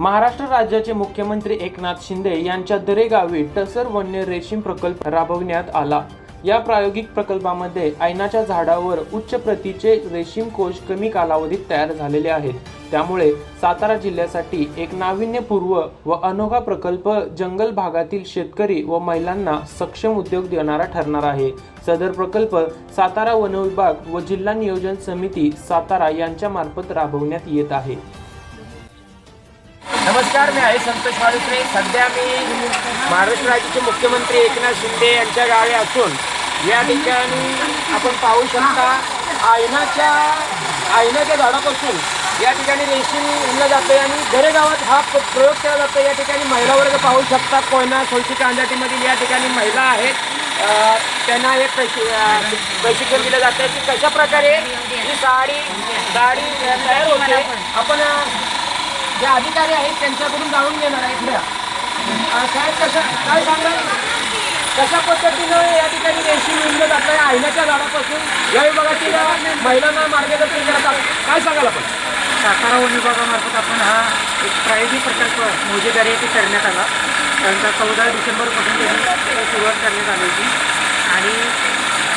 महाराष्ट्र राज्याचे मुख्यमंत्री एकनाथ शिंदे यांच्या दरेगावी टसर वन्य रेशीम प्रकल्प राबवण्यात आला. या प्रायोगिक प्रकल्पामध्ये ऐनाच्या झाडावर उच्च प्रतीचे रेशीम कोश कमी कालावधीत तयार झालेले आहेत. त्यामुळे सातारा जिल्ह्यासाठी एक नाविन्यपूर्व व अनोखा प्रकल्प जंगल भागातील शेतकरी व महिलांना सक्षम उद्योग देणारा ठरणार आहे. सदर प्रकल्प सातारा वनविभाग व जिल्हा नियोजन समिती सातारा यांच्या मार्फत राबवण्यात येत आहे. नमस्कार मी आहे संतोष माळुसरे सध्या मी महाराष्ट्र राज्याचे मुख्यमंत्री एकनाथ शिंदे यांच्या गावी असून या ठिकाणी आपण पाहू शकता आयनाच्या आयनाच्या झाडापासून या ठिकाणी रेशीम विणलं जातं आणि घरेगावात हा प्रयोग केला जातो या ठिकाणी महिला वर्ग पाहू शकता कोयना सोळशी कांजाटीमधील या ठिकाणी महिला आहेत. त्यांना हे प्रशि प्रशिक्षण दिलं जातं की कशा प्रकारे ही साडी साडी तयार होते. आपण जे अधिकारी आहेत त्यांच्याकडून जाणून घेणार आहे इथल्या. साहेब कशा काय सांगाल? कशा पद्धतीनं या ठिकाणी रेशी मिळलं जातं आहे आयनाच्या झाडापासून या विभागातील महिलांना मार्गदर्शन करत आहात काय सांगाल आपण? सातारा वन विभागामार्फत आपण हा एक प्रायोगिक प्रकल्प मोजेदारी येथे करण्यात आला. त्यानंतर चौदा डिसेंबरपासून त्याची सुरुवात करण्यात आली होती. आणि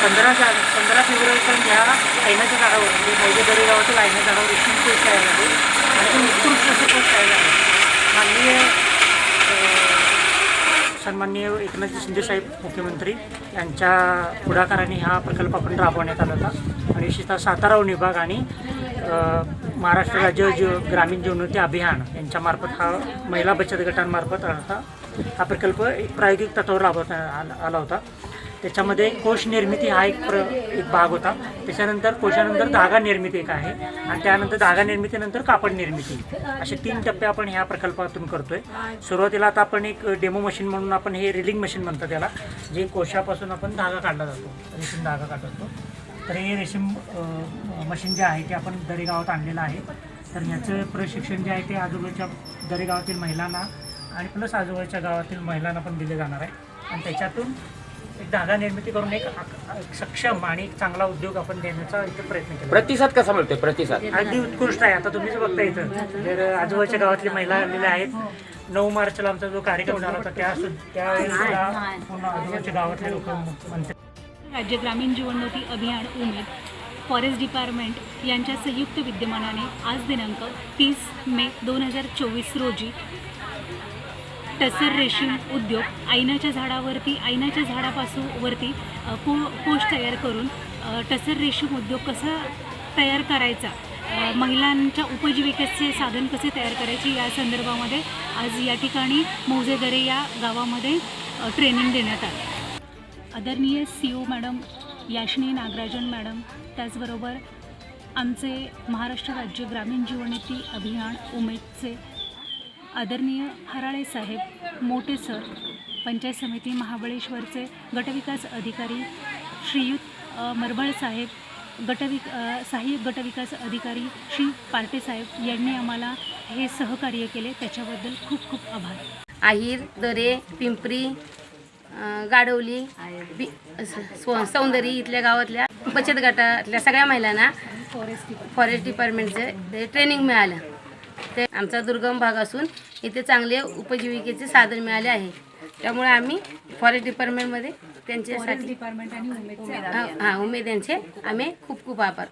पंधरा जा पंधरा फेब्रुवारीपर्यंत ह्या आयनाच्या झाडावर म्हणजे मोजेदारी गावातील आयना झाडावर एकशे तयार झाले आणि उत्कृष्ट असे कोष तयार झाले माननीय माननीय एकनाथ शिंदे साहेब मुख्यमंत्री यांच्या पुढाकाराने हा प्रकल्प आपण राबवण्यात आला होता. आणि विशेषतः सातारा विभाग आणि महाराष्ट्र राज्य जीव ग्रामीण जीवनोती अभियान यांच्यामार्फत हा महिला बचत गटांमार्फत हा हा प्रकल्प एक प्रायोगिक तत्वावर राबवता आला आला होता. त्याच्यामध्ये कोश निर्मिती हा एक प्र एक भाग होता. त्याच्यानंतर कोशानंतर धागा निर्मिती एक आहे आणि त्यानंतर धागा निर्मितीनंतर कापड निर्मिती. असे तीन टप्पे आपण ह्या प्रकल्पातून करतोय. सुरुवातीला आता आपण एक डेमो मशीन म्हणून आपण हे रिलिंग मशीन म्हणतो त्याला जे कोशापासून आपण धागा काढला जातो रेशीम धागा काढतो तर हे रेशीम मशीन जे आहे ते आपण दरेगावात आणलेलं आहे. तर याचं प्रशिक्षण जे आहे ते आजूबाजूच्या दरेगावातील महिलांना आणि प्लस आजूबाजूच्या गावातील महिलांना पण दिले जाणार आहे. आणि त्याच्यातून एक धागा निर्मिती करून एक आक- सक्षम आणि एक चांगला उद्योग आपण देण्याचा इथे प्रयत्न केला. प्रतिसाद कसा मिळतोय? प्रतिसाद. अगदी उत्कृष्ट आहे. आता तुम्हीच बघता इथं. जर आजूबाजूच्या गावातली महिला आलेल्या आहेत. नऊ मार्चला आमचा जो कार्यक्रम झाला होता त्या पूर्ण आजूबाजूच्या गावातले लोक म्हणतात. राज्य ग्रामीण जीवनोन्नती अभियान उमेद फॉरेस्ट डिपार्टमेंट यांच्या संयुक्त विद्यमानाने आज दिनांक तीस मे दोन हजार चोवीस रोजी टसर रेशीम उद्योग आयनाच्या झाडावरती आईनाच्या झाडापासून वरती को कोश तयार करून टसर रेशीम उद्योग कसा तयार करायचा? महिलांच्या उपजीविकेचे साधन कसे तयार करायचे? या संदर्भामध्ये आज या ठिकाणी मौजेदरे या गावामध्ये ट्रेनिंग देण्यात आलं. आदरणीय C O madam Yashini Nagarajan madam त्याचबरोबर आमचे महाराष्ट्र राज्य ग्रामीण जीवनोन्नती अभियान उमेदचे आदरणीय हराळे साहेब मोठे सर पंचायत समिती महाबळेश्वरचे गटविकास अधिकारी श्रीयुत मरबळ साहेब गटविक सहाय्यक गटविकास अधिकारी श्री पार्टे साहेब यांनी आम्हाला हे सहकार्य केले. त्याच्याबद्दल खूप खूप आभार. आहीर दरे पिंपरी गाडवली बी सौंदर्य इथल्या गावातल्या बचत गटातल्या सगळ्या महिलांना फॉरेस्ट फॉरेस्ट डिपार्टमेंटचे ट्रेनिंग मिळालं. ते आमचा दुर्गम भाग असून इथे चांगले उपजीविकेचे साधन मिळाले आहे त्यामुळे आम्ही फॉरेस्ट डिपार्टमेंटमध्ये त्यांच्यासाठी डिपार्टमेंट आणि उमेदचे हां हां उमेद यांचे आम्ही खूप खूप आभार.